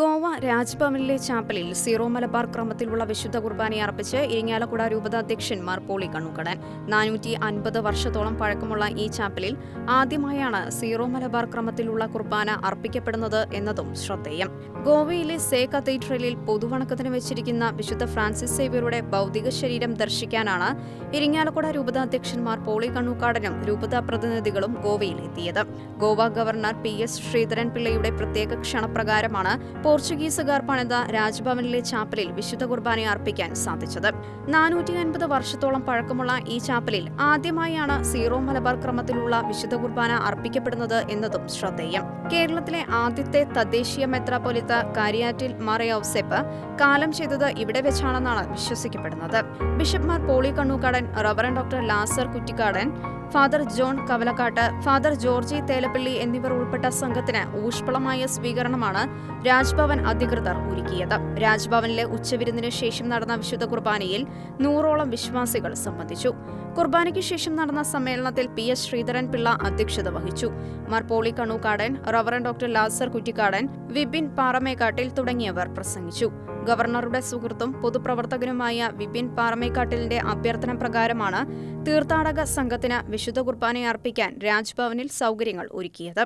ഗോവ രാജ്ഭവനിലെ ചാപ്പലിൽ സീറോ മലബാർ ക്രമത്തിലുള്ള വിശുദ്ധ കുർബാനയെ അർപ്പിച്ച് ഇരിങ്ങാലക്കുട രൂപതാധ്യക്ഷൻ മാർ പോളി കണ്ണുകടൻ നാനൂറ്റി അൻപത് വർഷത്തോളം പഴക്കമുള്ള ഈ ചാപ്പലിൽ ആദ്യമായാണ് സീറോ മലബാർ ക്രമത്തിലുള്ള കുർബാന അർപ്പിക്കപ്പെടുന്നത് എന്നതും ശ്രദ്ധേയം. ഗോവയിലെ സേ കത്തീഡ്രലിൽ പൊതുവണക്കത്തിന് വെച്ചിരിക്കുന്ന വിശുദ്ധ ഫ്രാൻസിസ് സേവ്യറുടെ ഭൗതിക ശരീരം ദർശിക്കാനാണ് ഇരിങ്ങാലക്കുട രൂപതാധ്യക്ഷൻ മാർ പോളി കണ്ണൂക്കാടനും രൂപതാ പ്രതിനിധികളും ഗോവയിലെത്തിയത്. Goa governor P S Sreedharan പിള്ളയുടെ പ്രത്യേക ക്ഷണപ്രകാരമാണ് പോർച്ചുഗീസുകാർ പണിത രാജ്ഭവനിലെ ചാപ്പലിൽ വിശുദ്ധ കുർബാന അർപ്പിക്കാൻ സാധിച്ചത്. നാനൂറ്റി അൻപത് വർഷത്തോളം പഴക്കമുള്ള ഈ ചാപ്പലിൽ ആദ്യമായാണ് സീറോ മലബാർ ക്രമത്തിലുള്ള വിശുദ്ധ കുർബാന അർപ്പിക്കപ്പെടുന്നത് എന്നതും ശ്രദ്ധേയം. കേരളത്തിലെ ആദ്യത്തെ തദ്ദേശീയ മെത്രാപൊലിത്ത കാര്യാറ്റിൽ മറയോസെപ്പ് കാലം ചെയ്തത് ഇവിടെ വെച്ചാണെന്നാണ് വിശ്വസിക്കപ്പെടുന്നത്. ബിഷപ്പ്മാർ Poly Kannookadan reverend doctor Lazar Kuttikadan father John Kavalakkatt father Georgy Thelappilly എന്നിവർ ഉൾപ്പെട്ട സംഘത്തിന് ഊഷ്മളമായ സ്വീകരണമാണ് രാജ്ഭവൻ അധികൃതർ ഒരുക്കിയത്. രാജ്ഭവനിലെ ഉച്ചവിരുന്നിന് ശേഷം നടന്ന വിശുദ്ധ കുർബാനയിൽ നൂറോളം വിശ്വാസികൾ സംബന്ധിച്ചു. കുർബാനയ്ക്ക് ശേഷം നടന്ന സമ്മേളനത്തിൽ പി എസ് ശ്രീധരൻ പിള്ള അധ്യക്ഷത വഹിച്ചു. മർപ്പോളി പോളി കണ്ണൂക്കാടൻ റവറൻ ഡോക്ടർ ലാസർ കുറ്റിക്കാടൻ വിപിൻ പാറമേക്കാട്ടിൽ തുടങ്ങിയവർ പ്രസംഗിച്ചു. ഗവർണറുടെ സുഹൃത്തും പൊതുപ്രവർത്തകനുമായ വിപിൻ പാറമേക്കാട്ടിലിന്റെ അഭ്യർത്ഥന പ്രകാരമാണ് തീർത്ഥാടക സംഘത്തിന് വിശുദ്ധ കുർബാന അർപ്പിക്കാൻ രാജ്ഭവനിൽ സൗകര്യങ്ങൾ ഒരുക്കിയത്.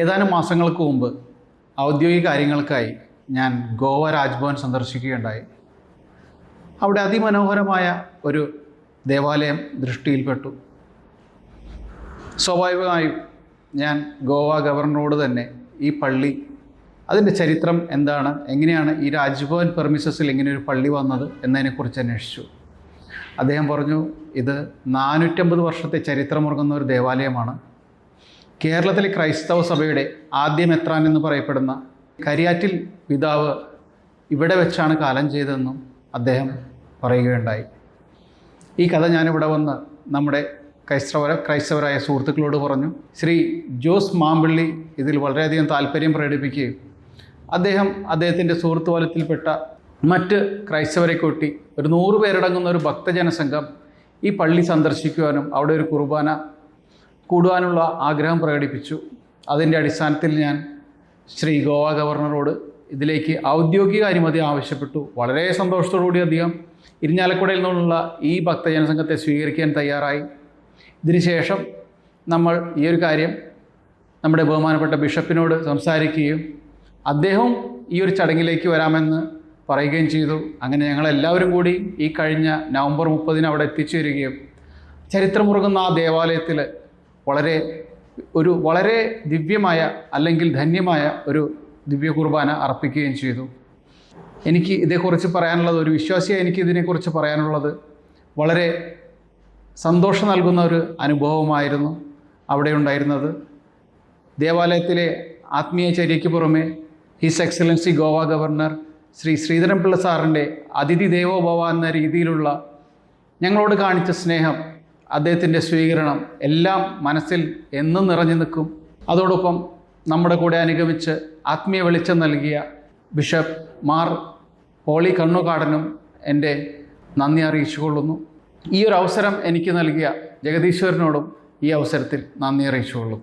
ഏതാനും മാസങ്ങൾക്ക് മുമ്പ് ഔദ്യോഗിക കാര്യങ്ങൾക്കായി ഞാൻ ഗോവ രാജ്ഭവൻ സന്ദർശിക്കുകയുണ്ടായി. അവിടെ അതിമനോഹരമായ ഒരു ദേവാലയം ദൃഷ്ടിയിൽപ്പെട്ടു. സ്വാഭാവികമായും ഞാൻ ഗോവ ഗവർണറോട് തന്നെ ഈ പള്ളി അതിന്റെ ചരിത്രം എന്താണ് എങ്ങനെയാണ് ഈ രാജ്ഭവൻ പെർമിസസിൽ ഇങ്ങനെ ഒരു പള്ളി വന്നത് എന്നതിനെക്കുറിച്ച് അന്വേഷിച്ചു. അദ്ദേഹം പറഞ്ഞു ഇത് നാനൂറ്റമ്പത് വർഷത്തെ ചരിത്രമുറങ്ങുന്ന ഒരു ദേവാലയമാണ്. കേരളത്തിലെ ക്രൈസ്തവ സഭയുടെ ആദ്യ മെത്രാൻ എന്ന് പറയപ്പെടുന്ന കരിയാറ്റിൽ പിതാവ് ഇവിടെ വെച്ചാണ് കാലം ചെയ്തതെന്നും അദ്ദേഹം പറയുകയുണ്ടായി. ഈ കഥ ഞാനിവിടെ വന്ന് നമ്മുടെ ക്രൈസ്തവര ക്രൈസ്തവരായ സുഹൃത്തുക്കളോട് പറഞ്ഞു. ശ്രീ ജോസ് മാമ്പിള്ളി ഇതിൽ വളരെയധികം താല്പര്യം പ്രകടിപ്പിക്കുകയും അദ്ദേഹം അദ്ദേഹത്തിന്റെ സുഹൃത്ത് വലത്തിൽപ്പെട്ട മറ്റ് ക്രൈസ്തവരെ കൂട്ടി ഒരു നൂറ് പേരടങ്ങുന്ന ഒരു ഭക്തജനസംഘം ഈ പള്ളി സന്ദർശിക്കുവാനും അവിടെ ഒരു കുർബാന കൂടുവാനുള്ള ആഗ്രഹം പ്രകടിപ്പിച്ചു. അതിന്റെ അടിസ്ഥാനത്തിൽ ഞാൻ ശ്രീ ഗോവ ഗവർണറോട് ഇതിലേക്ക് ഔദ്യോഗിക അനുമതി ആവശ്യപ്പെട്ടു. വളരെ സന്തോഷത്തോടുകൂടി അദ്ദേഹം ഇരിഞ്ഞാലക്കുടയിൽ നിന്നുള്ള ഈ ഭക്തജനസംഘത്തെ സ്വീകരിക്കാൻ തയ്യാറായി. ഇതിനുശേഷം നമ്മൾ ഈ ഒരു കാര്യം നമ്മുടെ ബഹുമാനപ്പെട്ട ബിഷപ്പിനോട് സംസാരിക്കുകയും അദ്ദേഹം ഈ ഒരു ചടങ്ങിലേക്ക് വരാമെന്ന് പറയുകയും ചെയ്തു. അങ്ങനെ ഞങ്ങളെല്ലാവരും കൂടി ഈ കഴിഞ്ഞ നവംബർ മുപ്പതിന് അവിടെ എത്തിച്ചേരുകയും ചരിത്രമുറങ്ങുന്ന ആ ദേവാലയത്തിൽ വളരെ ഒരു വളരെ ദിവ്യമായ അല്ലെങ്കിൽ ധന്യമായ ഒരു ദിവ്യ കുർബാന അർപ്പിക്കുകയും ചെയ്തു. എനിക്ക് ഇതേക്കുറിച്ച് പറയാനുള്ളത് ഒരു വിശ്വാസിയായി എനിക്ക് ഇതിനെക്കുറിച്ച് പറയാനുള്ളത് വളരെ സന്തോഷം നൽകുന്ന ഒരു അനുഭവമായിരുന്നു അവിടെ ഉണ്ടായിരുന്നത്. ദേവാലയത്തിലെ ആത്മീയ ചര്യയ്ക്ക് പുറമെ his excellency Goa governor Shri Sreedharan Pillai സാറിന്റെ അതിഥി ദേവോഭവ എന്ന രീതിയിലുള്ള ഞങ്ങളോട് കാണിച്ച സ്നേഹം അദ്ദേഹത്തിന്റെ സ്വീകരണം എല്ലാം മനസ്സിൽ എന്നും നിറഞ്ഞു നിൽക്കും. അതോടൊപ്പം നമ്മുടെ കൂടെ അനുഗമിച്ച് ആത്മീയ വെളിച്ചം നൽകിയ ബിഷപ്പ് മാർ പോളി കണ്ണുകാടനും എന്റെ നന്ദി അറിയിച്ചു കൊള്ളുന്നു ഈ ഒരു അവസരം എനിക്ക് നൽകിയ ജഗദീശ്വരനോടും ഈ അവസരത്തിൽ നന്ദി അറിയിച്ചു കൊള്ളും